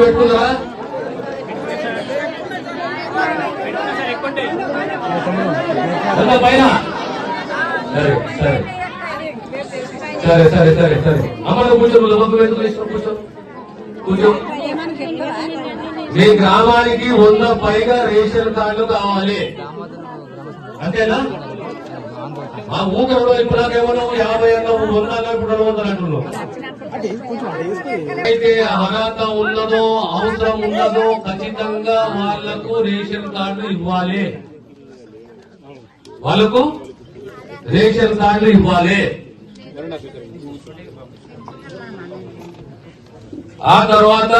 పెట్టుకున్నారా పైన సరే సరే సరే సరే సరే సరే అమ్మ కూర్చో కూర్చో కూర్చో మీ గ్రామానికి వంద పైగా రేషన్ కార్డు కావాలి అంతేనా ఆ ఊకలో ఇప్పుడు యాభై అన్నా ఇప్పుడు అయితే అర్హత ఉన్నదో అవసరం ఉన్నదో ఖచ్చితంగా వాళ్ళకు రేషన్ కార్డు ఇవ్వాలి. వాళ్ళకు రేషన్ కార్డు ఇవ్వాలి. ఆ తర్వాత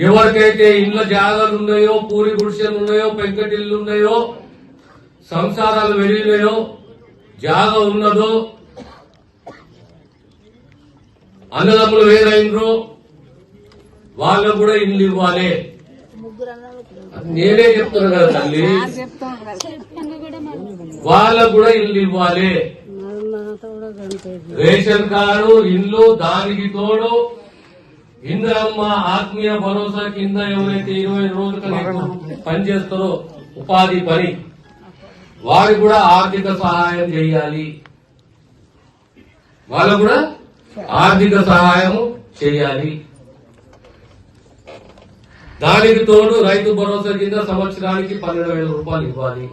ఎవరికైతే ఇళ్ళ జాగాలు ఉన్నాయో పూరి గుడిసెలు ఉన్నాయో పెంకటిల్లు ఉన్నాయో సంసారాలు వెళ్ళినాయో జాగ ఉన్నదో అన్నదమ్ములు వేరైనరు వాళ్ళకు కూడా ఇల్లు ఇవ్వాలి. నేనే చెప్తున్నా కదా తల్లి. వాళ్ళకు కూడా ఇల్లు ఇవ్వాలి. రేషన్ కార్డు ఇల్లు దానికి తోడు. ఇందిరమ్మ ఆత్మీయ భరోసా కింద ఎవరైతే ఇరవై రోజులు పనిచేస్తారో ఉపాధి పని. వారికి కూడా ఆర్థిక సహాయం చేయాలి. వాళ్ళకు కూడా ఆర్థిక సహాయం చేయాలి. దానికి తోడు రైతు భరోసా కింద సంవత్సరానికి పన్నెండు వేల రూపాయలు ఇవ్వాలి.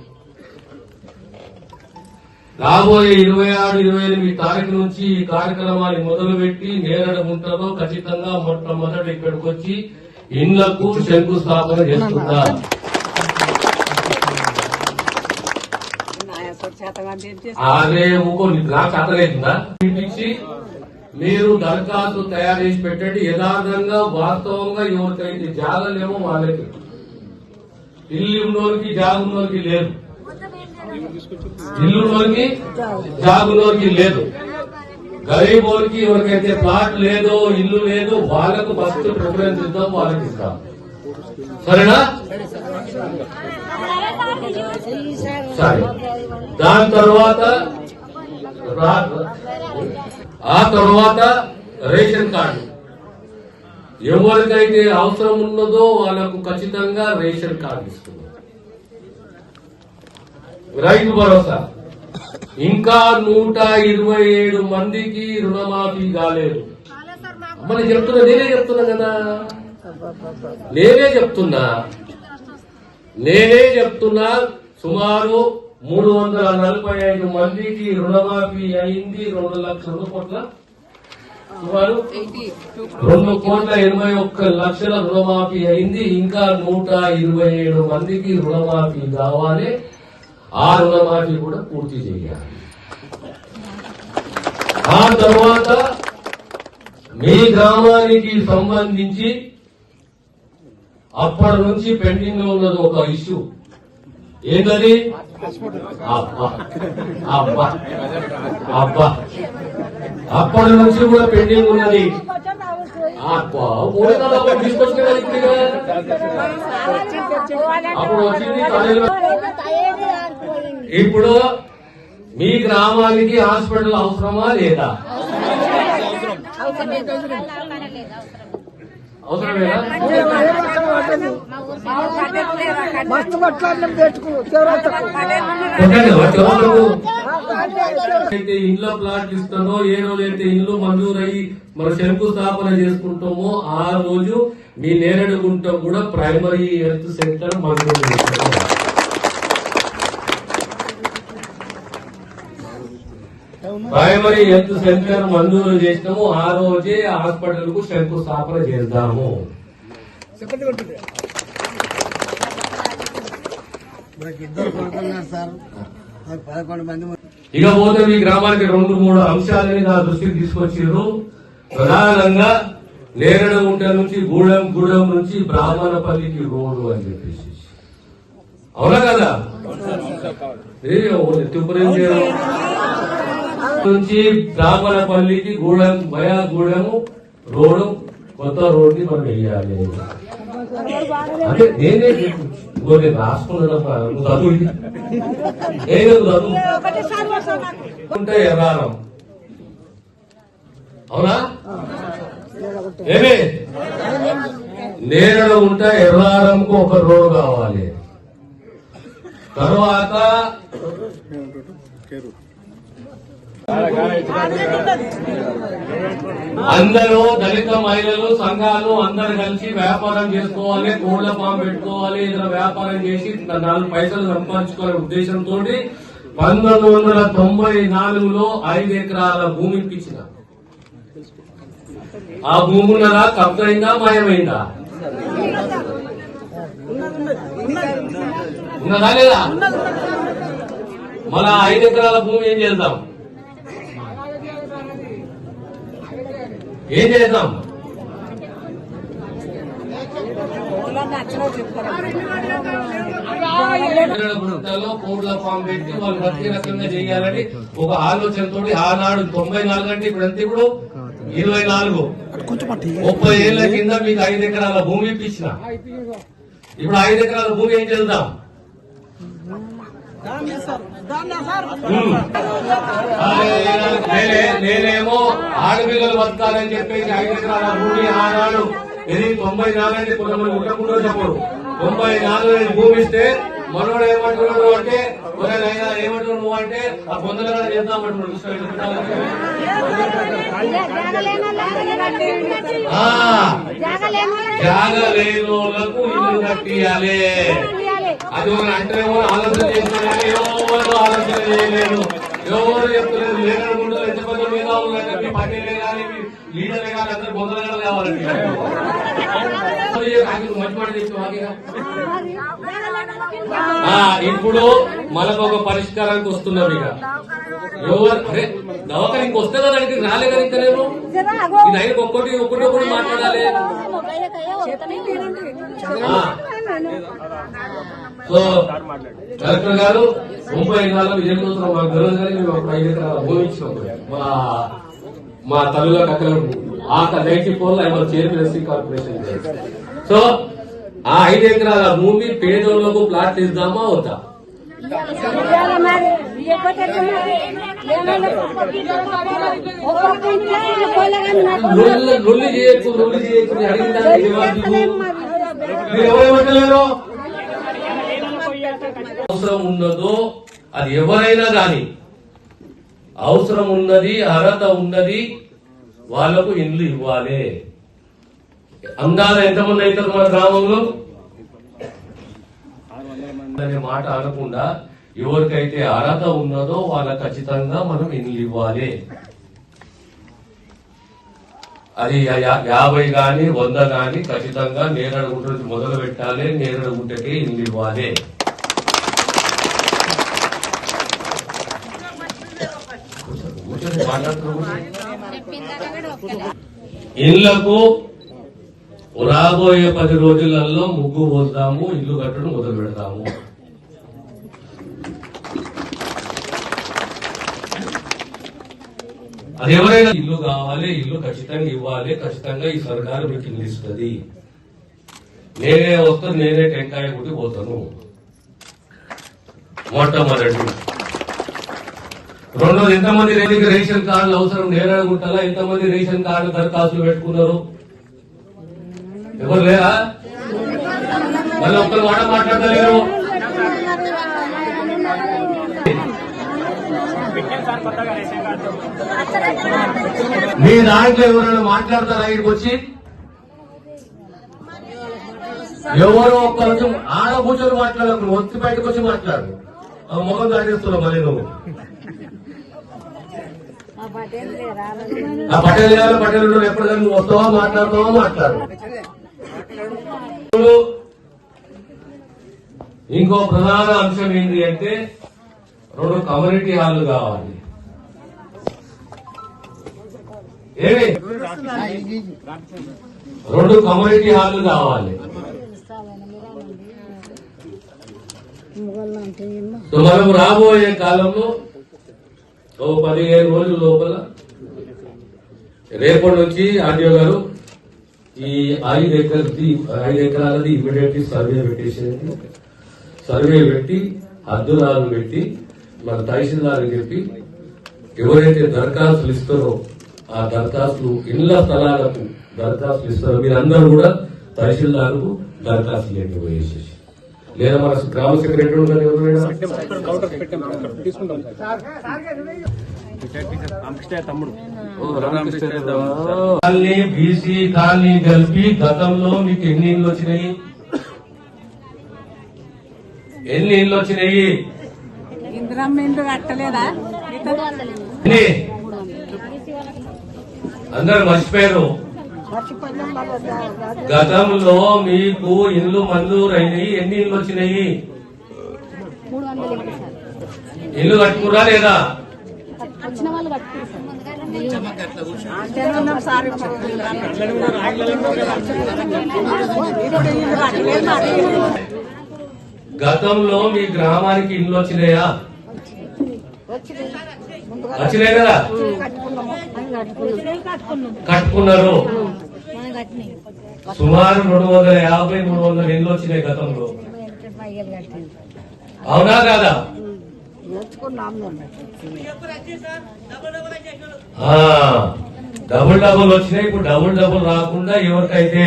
రాబోయే ఇరవై ఆరు ఇరవై ఎనిమిది తారీఖు నుంచి ఈ కార్యక్రమాన్ని మొదలుపెట్టి నేరడ గుంటలో ఖచ్చితంగా మొట్టమొదటి ఇక్కడికి వచ్చి ఇండ్లకు శంకుస్థాపన చేస్తున్నారు. అదే ఊకో నాకు అర్థమైందా పిలిపించి మీరు దరఖాస్తు తయారు చేసి పెట్టండి. యథార్థంగా వాస్తవంగా ఎవరికైతే జాగలేమో వాళ్ళకి. ఇల్లు ఉన్నోరికి జాగు ఉన్నోరికి లేదు. ఇల్లు ఉన్నోరికి జాగ ఉన్నోరికి లేదు. గరీబోరికి ఎవరికైతే ప్లాట్ లేదో ఇల్లు లేదు వాళ్ళకు ఫస్ట్ ప్రిఫరెన్స్ ఇద్దాం వాళ్ళకి ఇస్తాం సరేనా? సరే. దాని తర్వాత ఆ తర్వాత రేషన్ కార్డు. ఎవరికైతే అవసరం ఉన్నదో వాళ్ళకు ఖచ్చితంగా రేషన్ కార్డు ఇస్తున్నారు. రైతు భరోసా. ఇంకా నూట ఇరవై ఏడు మందికి రుణమాఫీ కాలేదు. అమ్మ నేను చెప్తున్నా నేనే చెప్తున్నా కదా. నేనే చెప్తున్నా. నేనే చెప్తున్నా సుమారు మూడు వందల నలభై ఐదు మందికి రుణమాఫీ అయింది రెండు లక్షల కోట్ల. సుమారు రెండు కోట్ల ఎనభై ఒక్క లక్షల రుణమాఫీ అయింది. ఇంకా నూట ఇరవై ఏడు మందికి రుణమాఫీ కావాలి. ఆ రుణమాఫీ కూడా పూర్తి చేయాలి. ఆ తర్వాత మీ గ్రామానికి సంబంధించి అప్పటి నుంచి పెండింగ్లో ఉన్నది ఒక ఇష్యూ. ఏంటది? అబ్బా. అబ్బా. అబ్బా. అప్పటి నుంచి కూడా పెండింగ్ ఉన్నది. అప్పుడు వచ్చింది ఇప్పుడు మీ గ్రామానికి హాస్పిటల్ అవసరమా లేదా? మస్తు పెట్టుకున్నావు చివరకు కొట్టండి వా, చివరకు. అయితే ఇండ్ల ప్లాట్ ఇస్తానో ఏ రోజైతే ఇల్లు మంజూరయ్యి మన శంకుస్థాపన చేసుకుంటామో ఆ రోజు మీ నేరేడు గుంట కూడా ప్రైమరీ హెల్త్ సెంటర్ మంజూరు చేస్తాము ప్రైమరీ హెల్త్ సెంటర్ మంజూరు చేసినాము. ఆ రోజే హాస్పిటల్కు శంకుస్థాపన చేద్దాము. చెప్పండి ఇక పోతే మీ గ్రామానికి రెండు మూడు అంశాలని నా దృష్టికి తీసుకొచ్చారు. ప్రధానంగా నేరడగుంట నుంచి గూడెం గూడెం నుంచి బ్రాహ్మణపల్లికి రోడ్డు అని చెప్పేసి. అవునా కదా? ఏ, ఎత్తుపురం చేయడం. నుంచి బ్రాహ్మణపల్లికి గూడెం భయా గూడెము రోడ్డు కొత్త రోడ్డు మనం వేయాలి అంటే నేనే చెప్పు. ఇదిగో నేను చదువు ఇది. చదువు. ఉంటే ఎర్రారం. అవునా? ఏమే? నేలలో ఉంటే ఎర్రారంకు ఒక రోడ్ కావాలి. తర్వాత అందరూ దళిత మహిళలు సంఘాలు అందరు కలిసి వ్యాపారం చేసుకోవాలి కోళ్ళ ఫామ్ పెట్టుకోవాలి ఏదైనా వ్యాపారం చేసి నాలుగు పైసలు సంపాదించుకోవాలనే ఉద్దేశంతో పంతొమ్మిది వందల తొంభై నాలుగులో ఐదు ఎకరాల భూమి ఇప్పించిన. ఆ భూమి ఉన్నదా? కబ్జైందా? మాయమైందా? ఉన్నదా లేదా? మన ఐదు ఎకరాల భూమి ఏం చేద్దాం? ఏం చేద్దాం? గుంటలో కోడ్ల ఫామ్ పెట్టి వాళ్ళు ప్రతి రకంగా చేయాలని ఒక ఆలోచనతో ఆనాడు తొంభై నాలుగు అంటే ఇప్పుడు ఎంత ఇప్పుడు? ఇరవై నాలుగు. ముప్పై ఏళ్ళ కింద మీకు ఐదు ఎకరాల భూమి ఇప్పించిన. ఇప్పుడు ఐదు ఎకరాల భూమి ఏం చేద్దాం? నేనేమో ఆడపిల్లలు బతకాలని చెప్పేసి ఐదు ఎకరాల భూమి ఆనాడు ఇది తొంభై నాలుగు కొంతమంది ఉండకుండా చెప్పరు తొంభై నాలుగు భూమి ఇస్తే మనోడు ఏమంటున్నాడు అంటే ఏమంటున్నావు నువ్వు అంటే ఆ పొందలు కూడా చేద్దామంటున్నాడు చూసుకో, ఇటు పెట్టాలి. ఆ, జాగ లేని వాళ్ళకు ఇల్లు కట్టియాలి అది ఒక అంటేమో ఆలోచన చేస్తున్నారు ఎవరు ఆలోచన చేయలేదు. ఎవరు చెప్తలేదు లేని ముందు ఎంతమంది మీద పార్టీలే కానీ లీడర్లే కానీ అందరు బొందలు కావాలండి మంచి మాట ఇప్పుడు మనకు ఒక పరిష్కారానికి వస్తున్నాం ఇక. ఎవరు? అరే దవాఖానికి వస్తే కదా దానికి రాలే కదా ఇంకా నేను ఇది అయిన ఒక్కటి ఒక్కటి మాట్లాడాలి. సో కలెక్టర్ గారు ముప్పై ఎకరాలు ఏం చూస్తున్నాం మాకు తెలియదు కానీ మేము అప్పుడు ఐదు ఎకరాల భూమి ఇచ్చినాం మా మా తల్లుల అక్కడ ఆ నైన్టీ ఫోర్లో ఆయన చైర్మన్ ఎస్సీ కార్పొరేషన్ సో ఆ ఐదు ఎకరాల భూమి పేదోళ్ళకు ప్లాట్ ఇద్దామా వద్దా లొల్లి లొల్లి చేయకు లొల్లి చేయకు మీరు ఎవరు ఇవ్వట్లేరు అవసరం ఉన్నదో అది ఎవరైనా కానీ అవసరం ఉన్నది అర్హత ఉన్నది వాళ్ళకు ఇండ్లు ఇవ్వాలి. అందాల ఎంతమంది అవుతారు మన గ్రామంలో? అనే మాట అనకుండా ఎవరికైతే అర్హత ఉన్నదో వాళ్ళకి ఖచ్చితంగా మనం ఇండ్లు ఇవ్వాలి. అది యా- యాభై కానీ వంద కానీ ఖచ్చితంగా నేరడుగుంటే మొదలు పెట్టాలి నేరడు గుంటకి ఇల్లు ఇవ్వాలి. ఇళ్ళకు రాబోయే పది రోజులలో ముగ్గు పోద్దాము ఇల్లు కట్టడం మొదలు పెడతాము. అది ఎవరైనా ఇల్లు కావాలి ఇల్లు ఖచ్చితంగా ఇవ్వాలి ఖచ్చితంగా ఈ సర్కారు మీకు ఇల్లు ఇస్తుంది. నేనే వస్తాను నేనే టెంకాయ కొట్టి పోతాను. మొట్టమొదటి రెండోది ఎంతమంది రైతుకి రేషన్ కార్డులు అవసరం? నేరడుగుంటాలా ఎంతమంది రేషన్ కార్డు దరఖాస్తులు పెట్టుకున్నారు? ఎవరు లేరా? మళ్ళీ ఒక్కరు మాట మాట్లాడతలేరు మీ దాంట్లో ఎవరైనా మాట్లాడతారా ఇక్కడికి వచ్చి? ఎవరో ఒక్కరు ఆడ కూర్చొని మాట్లాడకు వచ్చి బయటకు వచ్చి మాట్లాడు. మొహం ముఖం దాటేస్తున్నావు మళ్ళీ నువ్వు. ఆ పటేల్ గారు పటేల్ ఎప్పుడు నువ్వు వస్తావా మాట్లాడతావా మాట్లాడు. ఇంకో ప్రధాన అంశం ఏంటి అంటే రెండు కమ్యూనిటీ హాల్ కావాలి. ఏమి? రెండు కమ్యూనిటీ హాల్ కావాలి. మనం రాబోయే కాలంలో ఓ పదిహేను రోజుల లోపల రేపటి నుంచి ఆర్డీఓ గారు ఈ ఐదు ఎకరది ఐదు ఎకరాలది ఇమీడియట్లీ సర్వే పెట్టేసేది సర్వే పెట్టి హద్దురాలు పెట్టి మన తహసీల్దార్ చెప్పి ఎవరైతే దరఖాస్తులు ఇస్తారో ఆ దరఖాస్తులు ఇళ్ళ స్థలాలకు దరఖాస్తులు ఇస్తారు మీరందరూ కూడా తహసీల్దార్కు దరఖాస్తు లేని పోయేసేసి లేదా మన గ్రామ సెక్రటరీ కాలనీ బీసీ కాలనీ కలిపి గతంలో మీకు ఎన్ని ఇళ్ళు వచ్చినాయి? ఎన్ని ఇళ్ళు వచ్చినాయి? అందరు మర్చిపోయారు. గతంలో మీకు ఇల్లు మంజూరు అయినాయి ఎన్ని ఇల్లు వచ్చినాయి? ఇల్లు కట్టుకురా లేదా? గతంలో మీ గ్రామానికి ఇల్లు వచ్చినాయా. వచ్చినాయి కదా? కట్టుకున్నారు. సుమారు రెండు వందల యాభై మూడు వందల ఇల్లు వచ్చినాయి గతంలో. అవునా కాదా? డబుల్ డబుల్ వచ్చినాయి. ఇప్పుడు డబుల్ డబుల్ రాకుండా ఎవరికైతే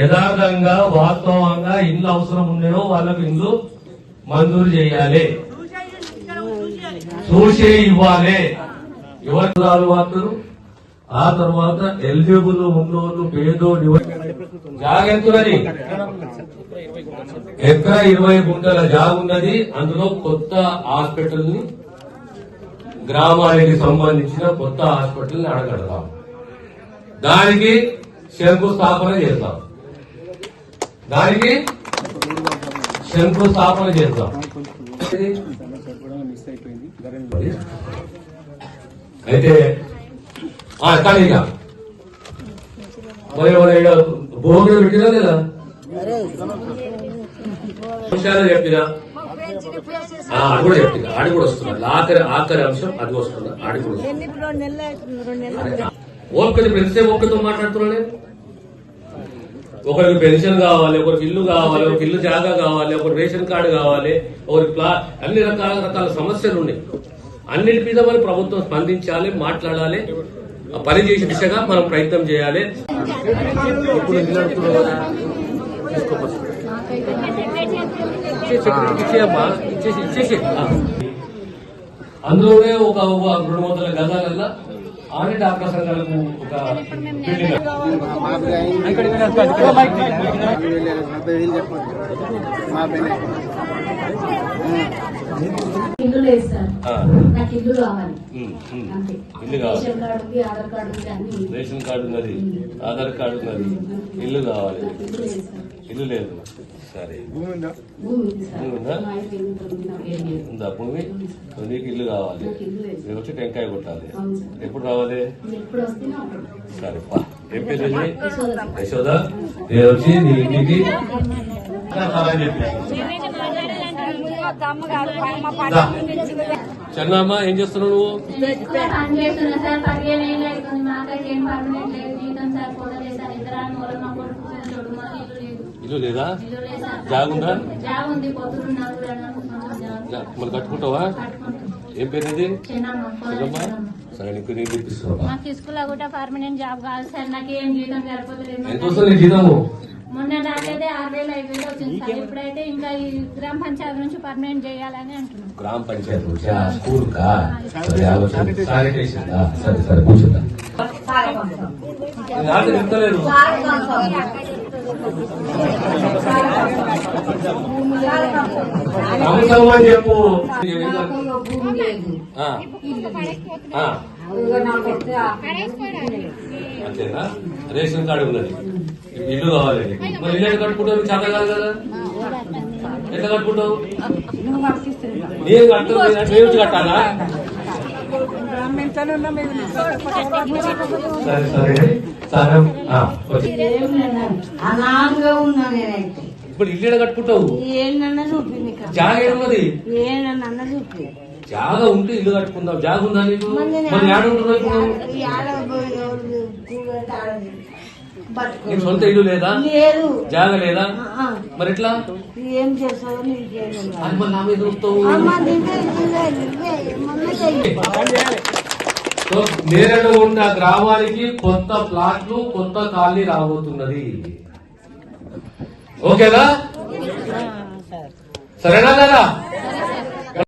యథార్థంగా వాస్తవంగా ఇల్లు అవసరం ఉన్నాయో వాళ్ళకు ఇల్లు మంజూరు చేయాలి. చూసే ఇవ్వాలి. ఎవరు వార్తలు ఆ తర్వాత ఎలిజిబుల్ ఉన్నోళ్ళు పేదోడు జాగెంతున్నది ఎకరా ఇరవై గుంటల జాగ్ ఉన్నది అందులో కొత్త హాస్పిటల్ని గ్రామానికి సంబంధించిన కొత్త హాస్పిటల్ని అడగడతాం దానికి శంకుస్థాపన చేద్దాం దానికి శంకుస్థాపన చేద్దాం అయితే ఇక. మరి ఈడ భోగిలో పెట్టినా లేదా? అంశాలు చెప్పినా అది కూడా చెప్తున్నా ఆడి కూడా వస్తున్నా ఆఖరి ఆఖరి అంశం అది వస్తున్నా ఆడి కూడా ఓపికది ఎంతసేపు ఓపికతో మాట్లాడుతున్నానే ఒకరికి పెన్షన్ కావాలి ఒకరికి ఇల్లు కావాలి ఒక ఇల్లు జాగా కావాలి ఒకరికి రేషన్ కార్డు కావాలి ఒకరికి ప్లా అన్ని రకాల రకాల సమస్యలు ఉన్నాయి. అన్నిటి మీద మనం ప్రభుత్వం స్పందించాలి మాట్లాడాలి. పని చేసే దిశగా మనం ప్రయత్నం చేయాలి. ఆ. అందులోనే ఒక రెండు వందల గజాలల్లా ఆడి డాక్టర్ సంఘాలకు ఒక బిల్డింగ్. ఇల్లు లేదు సార్ ఆ, నాకు ఇల్లు కావాలి. అంతే. రేషన్ కార్డు ఉంది ఆధార్ కార్డు ఉంది అన్ని. రేషన్ కార్డు ఉన్నది ఆధార్ కార్డు ఉన్నది. ఇల్లు కావాలి. ఇల్లు లేదు. సార్. ఉంది? సార్. భూమి నాకు ఇల్లు కావాలి. నాకు ఇల్లు లేదు. నేను వచ్చి టెంకాయ కొట్టాలి. ఎప్పుడు రావాలి? సరే పా. ఏం పేరు? యశోద. నేను వచ్చి నీ ఇంటికి చెప్పి. చెన్నమ్మ ఏం చేస్తున్నావు నువ్వు? ఇల్లు లేదు? జాగుందా? మరి కట్టుకుంటావా? కట్టుకుంటాం ఏం పేరు ఇది. సరే నీకు నేను ఇప్పిస్తున్నా నాకు స్కూల్ కూడా పర్మనెంట్ జాబ్ కావాలి సార్. నాకు ఏం జీతం సరిపోతలేదు ఎంత వస్తుంది జీతము? మొన్న దాకైతే ఆరు వేలు ఐదు వేలు వచ్చింది సార్. ఇప్పుడైతే ఇంకా ఈ గ్రామ పంచాయతీ నుంచి పర్మనెంట్ చేయాలని అంటున్నాం. గ్రామ పంచాయతీ వచ్చా స్కూల్ కా? సరే ఆలోచన శానిటేషన్? సరే సరే కూర్చుందా? చెప్పు. ఆ. ఆ. అంతేనా? రేషన్ కార్డు ఉన్నది. ఇల్లు కావాలి. మరి ఇల్లు కట్టుకుంటావు? చేత కాదు కదా? ఎట్లా కట్టుకుంటావు? నేను కట్టాలా ఉన్నాం మేము సరే సరే. సరే. ఆ, వచ్చి. అనాథగా ఉన్నా నేనైతే. ఇప్పుడు ఇల్లు కట్టుకుంటావు? జాగ చూపి జాగ ఉంటే ఇల్లు కట్టుకుందాం. జాగ ఉందా నీకు? మరి ఏడ ఉంటున్నావు నీకు సొంత ఇల్లు లేదా? లేదు. జాగ లేదా? మరి ఎట్లా? ఏం చేస్తావో అది నా మీద చూస్తావు. నేరడు ఉన్న గ్రామానికి కొత్త ప్లాట్లు కొత్త కాలనీ రాబోతున్నది. ఓకేనా? సార్ సరేనా లేదా